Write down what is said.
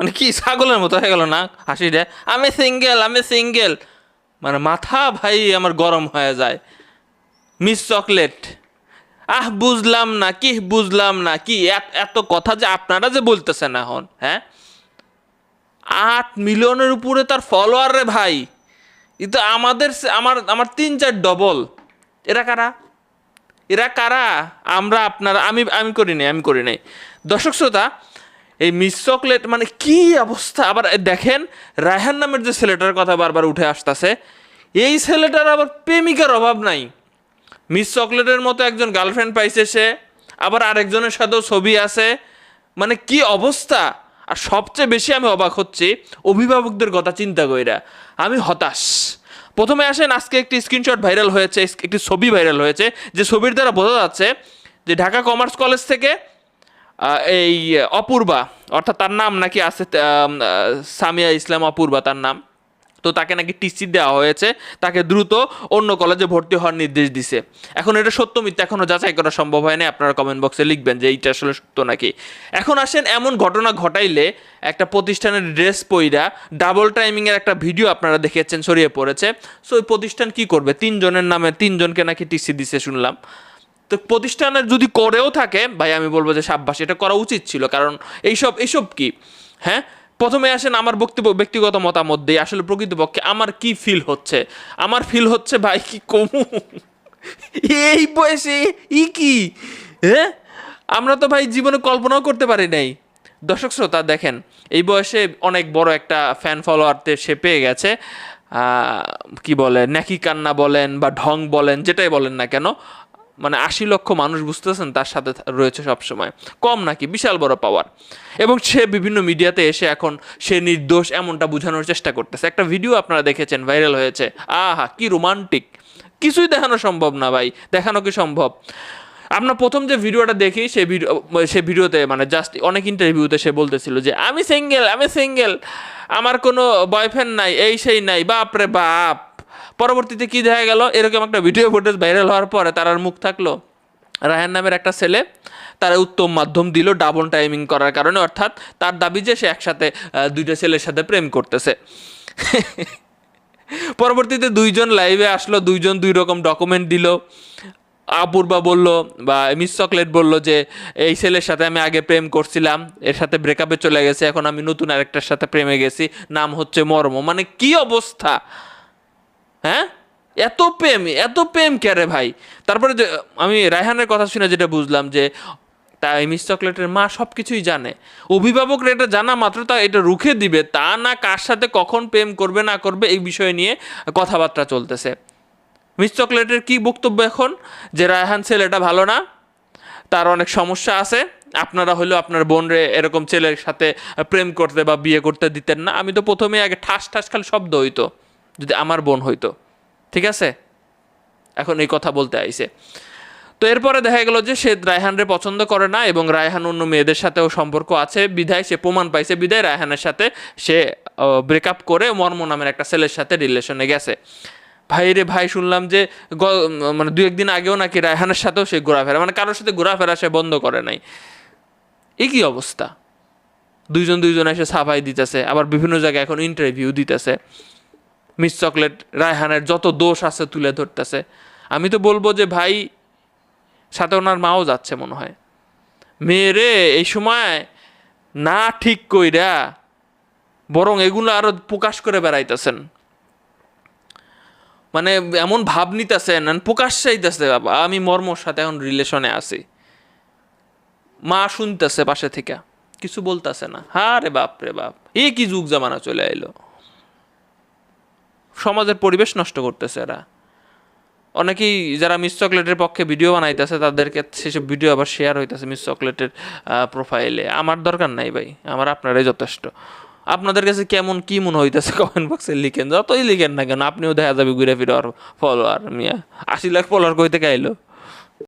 মানে কি, ছাগলের মতো হয়ে গেল না? হাসি হাসিটা আমি সিঙ্গেল আমি সিঙ্গেল মানে মাথা ভাই আমার গরম হয়ে যায়। মিস চকলেট আহ, বুঝলাম না, কি বুঝলাম না, কি এত- কথা যে আপনারা যে বলতেছেন এখন হ্যাঁ? আট মিলিয়নের উপরে তার ফলোয়ার রে ভাই। এ আমাদের আমার আমার তিন চার ডবল এরা কারা? এরা কারা? আমরা আপনারা, আমি আমি করি নাই, আমি করি নাই। দর্শক শ্রোতা এই মিস চকলেট মানে কি অবস্থা? আবার দেখেন, রায়হান নামের যে ছেলেটার কথা বারবার উঠে আসতেছে, এই ছেলেটার আবার প্রেমিকার অভাব নাই। মিস চকলেটের মতো একজন গার্লফ্রেন্ড পাইছে সে, আবার আরেকজনের সাথেও ছবি আছে। মানে কি অবস্থা? আর সবচেয়ে বেশি আমি অবাক হচ্ছি অভিভাবকদের কথা চিন্তা কইরা। আমি হতাশ। প্রথমে আসেন, আজকে একটি স্ক্রিনশট ভাইরাল হয়েছে, একটি ছবি ভাইরাল হয়েছে, যে ছবির দ্বারা বোঝা যাচ্ছে যে ঢাকা কমার্স কলেজ থেকে এই অপূর্বা, অর্থাৎ তার নাম নাকি আছে সামিয়া ইসলাম অপূর্বা তার নাম। তো তাকে নাকি টিসি দেওয়া হয়েছে, তাকে দ্রুত অন্য কলেজে ভর্তি হওয়ার নির্দেশ দিছে। এখন এটা সত্য মিথ্যা এখনও যাচাই করা সম্ভব হয়নি, আপনারা কমেন্ট বক্সে লিখবেন যে এইটা আসলে সত্য নাকি। এখন আসেন, এমন ঘটনা ঘটাইলে একটা প্রতিষ্ঠানের ড্রেস পইরা ডাবল টাইমিংয়ের একটা ভিডিও আপনারা দেখেছেন, ছড়িয়ে পড়েছে। সো ওই প্রতিষ্ঠান কি করবে? তিনজনের নামে তিনজনকে নাকি টিসি দিছে শুনলাম। তো প্রতিষ্ঠানের যদি করেও থাকে, ভাই আমি বলব যে সাব্বাস, এটা করা উচিত ছিল। কারণ এইসব এইসব কি? হ্যাঁ? প্রথমে আসেন আমার বক্তব্য, ব্যক্তিগত মতামত দিয়ে আসলে প্রকৃতপক্ষে আমার কি ফিল হচ্ছে? আমার ফিল হচ্ছে, ভাই, কি কমু? এই বয়সে, ই কি? হ্যাঁ? আমরা তো, ভাই, জীবনে কল্পনাও করতে পারি নাই। দর্শক শ্রোতা, দেখেন, এই বয়সে অনেক বড় একটা ফ্যান ফলোয়ারতে সে পেয়ে গেছে। কি বলে ন্যাকি কান্না বলেন বা ঢং বলেন, যেটাই বলেন না কেন মানে আশি লক্ষ মানুষ বুঝতেছেন তার সাথে রয়েছে সবসময়। কম নাকি? বিশাল বড় পাওয়ার এবং সে বিভিন্ন মিডিয়াতে এসে এখন সে নির্দোষ এমনটা বোঝানোর চেষ্টা করতেছে। একটা ভিডিও আপনারা দেখেছেন ভাইরাল হয়েছে। আহা, কি রোমান্টিক কিছুই দেখানো সম্ভব না ভাই। দেখানো কি সম্ভব? আমরা প্রথম যে ভিডিওটা দেখি, সে ভিডিও সে ভিডিওতে মানে জাস্ট অনেক ইন্টারভিউতে সে বলতেছিল যে, আমি সিঙ্গেল আমি সিঙ্গেল আমার কোনো বয়ফ্রেন্ড নাই, এই সেই নাই। বাপ রে বাপ! পরবর্তীতে কি দেখা গেল? এরকম একটা ভিডিও ফুটেজ ভাইরাল হওয়ার পরে তার আর মুখ থাকল। রায়হান নামের একটা ছেলে তারা উত্তম মাধ্যম দিল ডাবল টাইমিং করার কারণে, অর্থাৎ তার দাবি যে সে একসাথে দুইটা ছেলের সাথে প্রেম করতেছে। পরবর্তীতে দুইজন লাইভে আসলো, দুইজন দুই রকম ডকুমেন্ট দিল। অপূর্বা বলল বা মিস চকলেট বলল যে, এই ছেলের সাথে আমি আগে প্রেম করছিলাম, এর সাথে ব্রেকআপে চলে গেছে, এখন আমি নতুন আরেকটার সাথে প্রেমে গেছি, নাম হচ্ছে মর্ম। মানে কি অবস্থা? হ্যাঁ? এত প্রেম এত প্রেম কেরে ভাই? তারপরে আমি রায়হানের কথা শুনে যেটা বুঝলাম যে, তাই মিস চকলেটের মা সব কিছুই জানে অভিভাবকরা এটা জানা মাত্র, তা এটা রুখে দিবে, তা না কার সাথে কখন প্রেম করবে, না করবে, এই বিষয় নিয়ে কথাবার্তা চলতেছে। মিস চকলেটের কি বক্তব্য এখন? যে রায়হান ছেলেটা ভালো না, তার অনেক সমস্যা আছে, আপনারা হলেও আপনার বোনরে এরকম ছেলের সাথে প্রেম করতে বা বিয়ে করতে দিতেন না। আমি তো প্রথমে আগে ঠাস ঠাস খালি শব্দ হইতো। যদি আমার বোন হইতো, ঠিক আছে? এখন এই কথা বলতে আইছে। তো এরপরে দেখা গেল যে সে রায়হানরে পছন্দ করে না এবং রায়হান অন্য মেয়েদের সাথেও সম্পর্ক আছে। বিধায় সে প্রমাণ পাইছে। বিধায় রায়হানের সাথে সে ব্রেকআপ করে মর্ম নামের একটা ছেলের সাথে রিলেশনে গেছে। ভাই রে ভাই, শুনলাম যে মানে দু একদিন আগেও নাকি রায়হানের সাথেও সে ঘোরাফেরা মানে কারোর সাথে ঘোরাফেরা সে বন্ধ করে নাই। এ কি অবস্থা? দুইজন দুইজন এসে সাফাই দিতেছে, আবার বিভিন্ন জায়গায় এখন ইন্টারভিউ দিতেছে। মিস চকলেট, রায়হানের যত দোষ আছে তুলে ধরতেছে। আমি তো বলব যে ভাই, সাথে ওনার মাও যাচ্ছে মনে হয়। মেয়েরে, এই সময় না ঠিক কইরা বরং এগুলো আরও প্রকাশ করে বেড়াইতেছেন। মানে এমন ভাব নিতেছেন প্রকাশ চাইতেছে বাবা। আমি মর্মর সাথে এখন রিলেশনে আছি। মা শুনতেছে পাশে থেকে। কিছু বলতেছে না। হা রে বাপ। রে বাপ এ কি যুগ জামানা চলে এলো সমাজের পরিবেশ নষ্ট করতেছে এরা। অনেকেই যারা মিস চকলেটের পক্ষে ভিডিও বানাইতেছে, তাদেরকে সেসব ভিডিও আবার শেয়ার হইতেছে মিস চকলেটের প্রোফাইলে আমার দরকার নাই ভাই, আমার আপনারাই যথেষ্ট। আপনাদের কাছে কেমন কি মনে হইতেছে কমেন্ট বক্সে লিখেন। যতই লিখেন না কেন, আপনিও দেখা যাবে ঘুরে ফিরে আর ফলোয়ার মিয়া আশি লাখ ফলোয়ার কইতে গাইলো